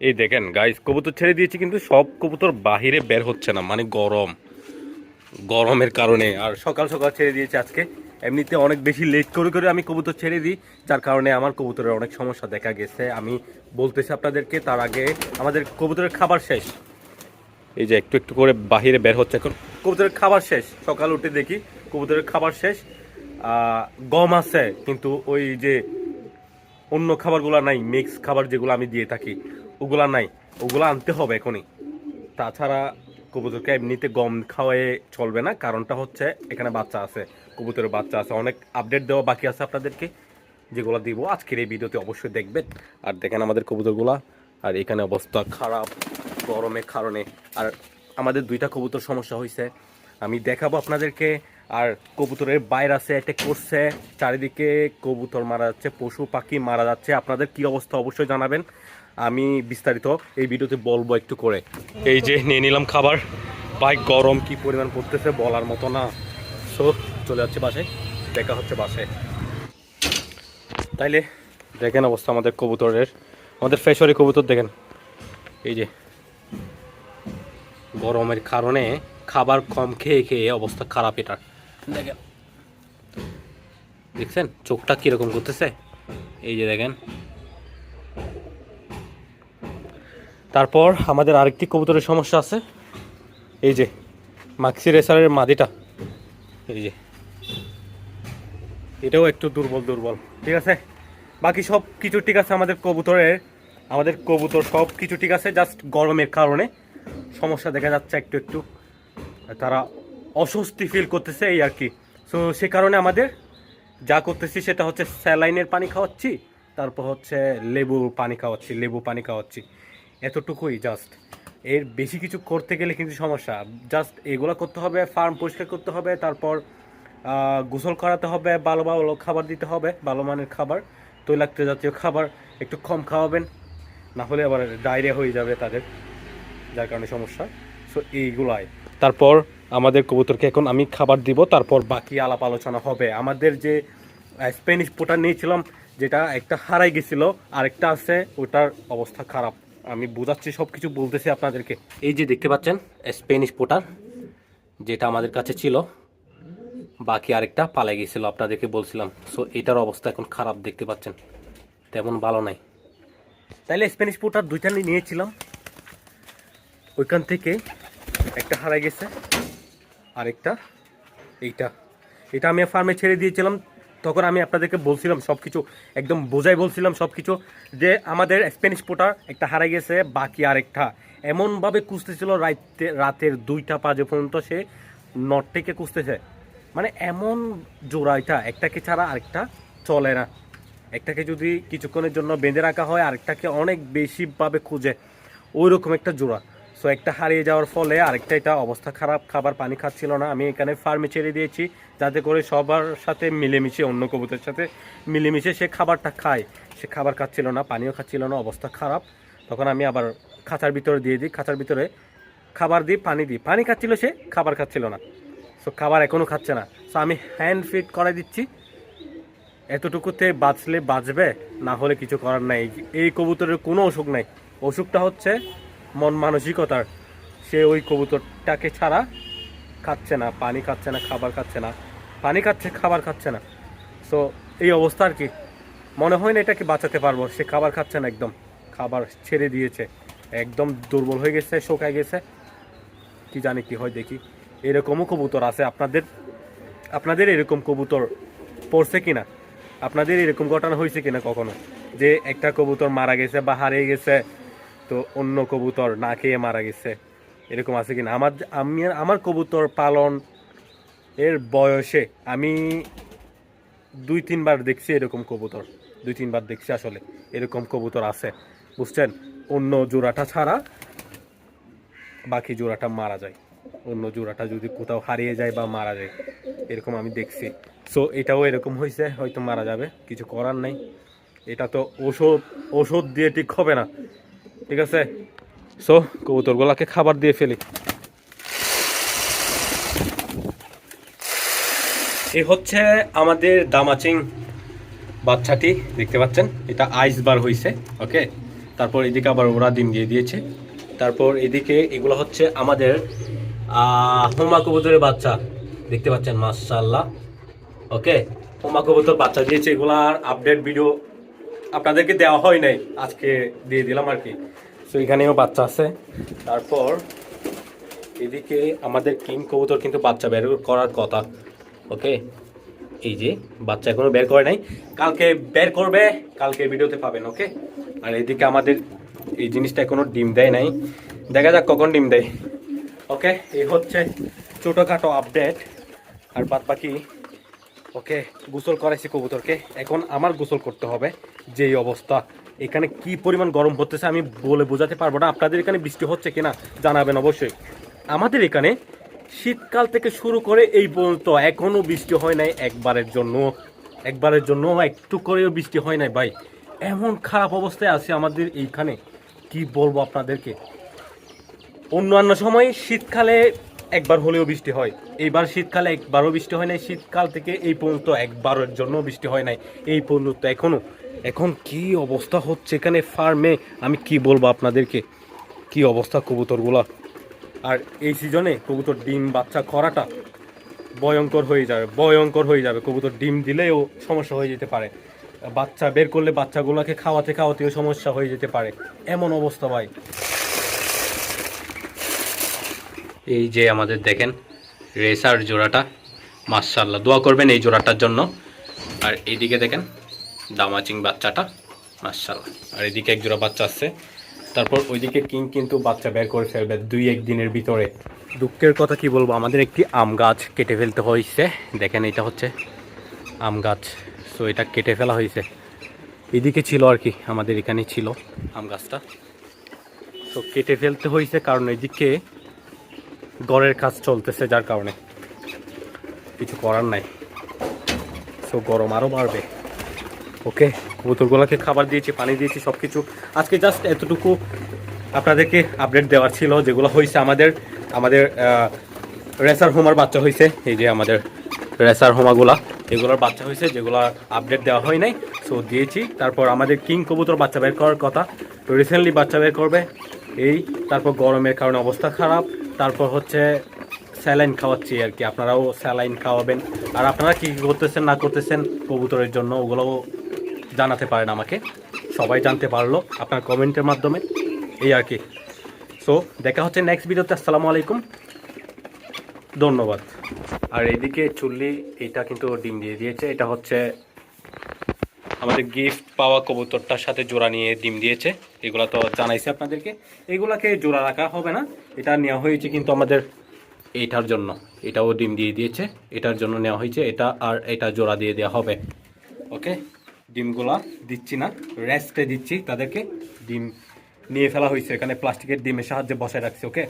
এই দেখেন গাইস কবুতর ছেড়ে দিয়েছি কিন্তু সব কবুতর বাহিরে বের হচ্ছে না মানে গরম। গরমের কারণে। আর সকাল সকাল ছেড়ে দিয়েছি আজকে। এমনিতে অনেক বেশি লেট করে করে আমি কবুতর ছেড়ে দিই, যার কারণে আমার কবুতরের অনেক সমস্যা দেখা গেছে। আমি বলতেছি আপনাদেরকে, তার আগে আমাদের কবুতরের খাবার শেষ। এই যে একটু একটু করে বাহিরে বের হচ্ছে এখন। কবুতরের খাবার শেষ। সকাল উঠে দেখি কবুতরের খাবার শেষ। গম আছে, কিন্তু ওই যে অন্য খাবারগুলো নাই মিক্স খাবার যেগুলো আমি দিয়ে থাকি। ওগুলা নাই। ওগুলো আনতে হবে এখনই। তাছাড়া কবুতরকে এমনিতে গম খাওয়াই চলবে না, কারণটা হচ্ছে এখানে বাচ্চা আছে, কবুতরের বাচ্চা আছে। অনেক আপডেট দেওয়া বাকি আছে আপনাদেরকে, যেগুলো দিব আজকের এই ভিডিওতে অবশ্যই দেখবেন। আর দেখেন আমাদের কবুতরগুলা, আর এখানে অবস্থা খারাপ গরমের কারণে। আর আমাদের দুইটা কবুতর সমস্যা হয়েছে আমি দেখাবো আপনাদেরকে, আর কবুতরের ভাইরাসে অ্যাটাক করছে। চারিদিকে কবুতর মারা যাচ্ছে, পশু পাখি মারা যাচ্ছে। আপনাদের কি অবস্থা অবশ্যই জানাবেন। আমি বিস্তারিত এই ভিডিওতে বলব একটু করে। এই যে নিয়ে নিলাম খাবার। বাইক গরম কি পরিমাণ পড়তেছে বলার মতো না। সো চলে যাচ্ছে বাসায়। দেখা হচ্ছে বাসায়। তাইলে দেখেন অবস্থা আমাদের কবুতরের। আমাদের ফেসরি কবুতর দেখেন। এই যে গরমের কারণে খাবার কম খেয়ে খেয়ে অবস্থা খারাপ এটার দেখেন, দেখছেন? চোখটা কীরকম করতেছে? এই যে দেখেন তারপর আমাদের আরেকটি কবুতরের সমস্যা আছে। এই যে, মাক্সি রেসারের মাদিটা। এই যে। এটাও একটু দুর্বল দুর্বল। ঠিক আছে? বাকি সব কিছু ঠিক আছে আমাদের কবুতরের? আমাদের কবুতর সব কিছু ঠিক আছে জাস্ট গরমের কারণে। সমস্যা দেখা যাচ্ছে একটু একটু। তারা অস্বস্তি ফিল করতেছে এই আর কি। সো সে কারণে আমাদের যা করতেছি সেটা হচ্ছে স্যালাইনের পানি খাওয়াচ্ছি, তারপর হচ্ছে লেবু পানি খাওয়াচ্ছি লেবু পানি খাওয়াচ্ছি। এতটুকুই জাস্ট এর বেশি কিছু করতে গেলে কিন্তু সমস্যা। জাস্ট এগুলো করতে হবে ফার্ম পরিষ্কার করতে হবে, তারপর গোসল করাতে হবে, ভালো ভালো খাবার দিতে হবে, ভালো মানের খাবার, তৈলাক্ত জাতীয় খাবার, একটু কম খাওয়াবেন, না হলে আবার ডায়রিয়া হয়ে যাবে তাদের, যার কারণে সমস্যা। সো এইগুলাই। তারপর আমাদের কবুতরকে এখন আমি খাবার দিব, তারপর বাকি আলাপ আলোচনা হবে। আমাদের যে স্প্যানিশ পোটার নিয়েছিলাম, যেটা একটা হারাই গেছিল, আরেকটা আছে, ওটার অবস্থা খারাপ। আমি বোঝাচ্ছি সব কিছু বলতেছি আপনাদেরকে। এই যে দেখতে পাচ্ছেন স্প্যানিশ পোটার যেটা আমাদের কাছে ছিল বাকি আরেকটা পালাই গেছিল আপনাদেরকে বলছিলাম। সো এটার অবস্থা এখন খারাপ দেখতে পাচ্ছেন। তেমন ভালো নাই। তাইলে স্প্যানিশ পোটার দুইটা নিয়ে নিয়েছিলাম। ওইখান থেকে একটা হারাই গেছে আরেকটা এইটা। এটা আমি ফার্মে ছেড়ে দিয়েছিলাম। তখন আমি আপনাদেরকে বলছিলাম সব কিছু একদম বোঝাই বলছিলাম সব কিছু যে আমাদের স্প্যানিশ পোটার একটা হারাই গেছে, বাকি আরেকটা। এমনভাবে কুঁচতেছিল রাতে রাতের দুইটা পাঁচে পর্যন্ত সে নট থেকে কুঁচতেছে মানে এমন জোড়া এটা, একটাকে ছাড়া আরেকটা চলে না। একটাকে যদি কিছুক্ষণের জন্য বেঁধে রাখা হয়, আরেকটাকে অনেক বেশিভাবে খুঁজে। ওই রকম একটা জোড়া। সো একটা হারিয়ে যাওয়ার ফলে আরেকটা এটা অবস্থা খারাপ, খাবার পানি খাচ্ছিল না। আমি এখানে ফার্মে ছেড়ে দিয়েছি, যাতে করে সবার সাথে মিলেমিশে, অন্য কবুতরের সাথে মিলেমিশে সে খাবারটা খায়। সে খাবার খাচ্ছিল না, পানিও খাচ্ছিল না, অবস্থা খারাপ। তখন আমি আবার খাঁচার ভিতরে দিয়ে দিই, খাঁচার ভিতরে খাবার দিই, পানি দিই। পানি খাচ্ছিল সে, খাবার খাচ্ছিল না। সো খাবার এখনও খাচ্ছে না। সো আমি হ্যান্ড ফিট করে দিচ্ছি। এতটুকুতে বাঁচলে বাঁচবে, না হলে কিছু করার নাই। এই কবুতরের কোনো অসুখ নাই। অসুখটা হচ্ছে মন মানসিকতার। সে ওই কবুতরটাকে ছাড়া খাচ্ছে না, পানি খাচ্ছে না, খাবার খাচ্ছে না। পানি খাচ্ছে, খাবার খাচ্ছে না। সো এই অবস্থা আর কি। মনে হয় না এটাকে বাঁচাতে পারব। সে খাবার খাচ্ছে না একদম। খাবার ছেড়ে দিয়েছে। একদম দুর্বল হয়ে গেছে, শোকায় গেছে। কি জানি কি হয়, দেখি। এরকমও কবুতর আছে। আপনাদের আপনাদের এরকম কবুতর পড়ছে কি না আপনাদের এরকম ঘটনা হয়েছে কিনা কখনো? যে একটা কবুতর মারা গেছে বা হারিয়ে গেছে তো অন্য কবুতর না খেয়ে মারা গেছে। এরকম আছে কিনা? আমার আমি আমার কবুতর পালন এর বয়সে আমি দুই তিনবার দেখছি এরকম কবুতর। দুই তিনবার দেখছি আসলে এরকম কবুতর আছে। বুঝছেন? অন্য জোড়াটা ছাড়া বাকি জোড়াটা মারা যায়। অন্য জোড়াটা যদি কোথাও হারিয়ে যায় বা মারা যায়, এরকম আমি দেখছি। সো এটাও এরকম হয়েছে হয়তো মারা যাবে, কিছু করার নাই। এটা তো ওষুধ ওষুধ দিয়ে ঠিক হবে না। ঠিক আছে? সো কবুতরগুলাকে খাবার দিয়ে ফেলি। এ হচ্ছে আমাদের দামাচিং বাচ্চাটি, দেখতে পাচ্ছেন? এটা আইস বার হয়েছে ওকে তারপর এদিকে আবার ওরা ডিম দিয়ে দিয়েছে। তারপর এদিকে এগুলো হচ্ছে আমাদের হোমা কবুতরের বাচ্চা, দেখতে পাচ্ছেন? মাশাল্লাহ ওকে হোমা কবুতর বাচ্চা দিয়েছে। এগুলার আপডেট ভিডিও আপনাদেরকে দেওয়া হয় নাই আজকে দিয়ে দিলাম আর কি। তো এখানেও বাচ্চা আছে। তারপর এদিকে আমাদের কিং কবুতর কিন্তু বাচ্চা বের করার কথা ওকে? এই যে বাচ্চা এখনও বের করে নাই। কালকে বের করবে কালকে ভিডিওতে পাবেন ওকে? আর এদিকে আমাদের এই জিনিসটা এখনও ডিম দেয় নাই। দেখা যাক কখন ডিম দেয় ওকে? এই হচ্ছে ছোটোখাটো আপডেট আর বাদ বাকি ওকে, গোসল করাইছি কবুতরকে। এখন আমার গোসল করতে হবে, যেই অবস্থা। এখানে কি পরিমাণ গরম হতেছে আমি বলে বোঝাতে পারব না। আপনাদের এখানে বৃষ্টি হচ্ছে কিনা জানাবেন অবশ্যই। আমাদের এখানে শীতকাল থেকে শুরু করে এই পর্যন্ত এখনও বৃষ্টি হয় নাই একবারের জন্য। একবারের জন্য একটু করেও বৃষ্টি হয় নাই ভাই। এমন খারাপ অবস্থায় আছে আমাদের এইখানে। কি বলব আপনাদেরকে? অন্যান্য সময় শীতকালে একবার হলেও বৃষ্টি হয়। এইবার শীতকালে একবারও বৃষ্টি হয় নাই। শীতকাল থেকে এই পর্যন্ত একবারের জন্য বৃষ্টি হয় নাই। এই পর্যন্ত এখনও এখন কি অবস্থা হচ্ছে এখানে ফার্মে আমি কি বলব আপনাদেরকে? কি অবস্থা কবুতরগুলা? আর এই সিজনে কবুতর ডিম, বাচ্চা করাটা ভয়ঙ্কর হয়ে যাবে, ভয়ঙ্কর হয়ে যাবে। কবুতর ডিম দিলেও সমস্যা হয়ে যেতে পারে। বাচ্চা বের করলে বাচ্চাগুলোকে খাওয়াতে খাওয়াতেও সমস্যা হয়ে যেতে পারে। এমন অবস্থা ভাই। এই যে আমাদের দেখেন রেসার জোড়াটা মার্শাল্লাহ দোয়া করবেন এই জোড়াটার জন্য। আর এইদিকে দেখেন দামাচিং বাচ্চাটা মার্শাল্লাহ আর এদিকে এক জোড়া বাচ্চা আসছে তারপর ওইদিকে কিং কিন্তু বাচ্চা বের করে ফেলবে দুই এক দিনের ভিতরে। দুঃখের কথা কি বলব, আমাদের একটি আম গাছ কেটে ফেলতে হয়েছে। দেখেন এটা হচ্ছে আম গাছ। সো এটা কেটে ফেলা হয়েছে। এদিকে ছিল আর কি, আমাদের এখানে ছিল আম গাছটা। তো কেটে ফেলতে হয়েছে কারণ এদিকে গড়ের কাজ চলতেছে যার কারণে। কিছু করার নাই। সো গরম আরও বাড়বে। ওকে কবুতরগুলোকে খাবার দিয়েছি, পানি দিয়েছি সব কিছু আজকে জাস্ট এতটুকু আপনাদেরকে আপডেট দেওয়ার ছিল, যেগুলো হয়েছে আমাদের আমাদের রেসার হোমার বাচ্চা হয়েছে। এই যে আমাদের রেসার হোমাগুলা এগুলোর বাচ্চা হয়েছে, যেগুলো আপডেট দেওয়া হয় নাই। সো দিয়েছি। তারপর আমাদের কিং কবুতর বাচ্চা বের করার কথা। তো রিসেন্টলি বাচ্চা বের করবে। এই, তারপর গরমের কারণে অবস্থা খারাপ। তারপর হচ্ছে স্যালাইন খাওয়াচ্ছি আর কি। আপনারাও স্যালাইন খাওয়াবেন। আর আপনারা কী কী করতেছেন, না করতেছেন কবুতরের জন্য ওগুলোও জানাতে পারেন আমাকে। সবাই জানতে পারল আপনার কমেন্টের মাধ্যমে। এই আর কি। সো দেখা হচ্ছে নেক্সট ভিডিওতে আসসালামু আলাইকুম। ধন্যবাদ। আর এইদিকে চুল্লি, এটা কিন্তু ডিম দিয়ে দিয়েছে। এটা হচ্ছে আমাদের গিফট পাওয়া কবুতরটার সাথে জোড়া নিয়ে ডিম দিয়েছে। এগুলা তো জানাইছি আপনাদেরকে। এগুলাকে জোড়া রাখা হবে না। এটা নেওয়া হয়েছে কিন্তু আমাদের এইটার জন্য। এটাও ডিম দিয়ে দিয়েছে। এটার জন্য নেওয়া হয়েছে। এটা আর এটা জোড়া দিয়ে দেওয়া হবে। ওকে? ডিমগুলা দিচ্ছি না। রেস্টে দিচ্ছি। তাদেরকে ডিম নিয়ে ফেলা হয়েছে। এখানে প্লাস্টিকের ডিমের সাহায্যে বসায় রাখছি, ওকে?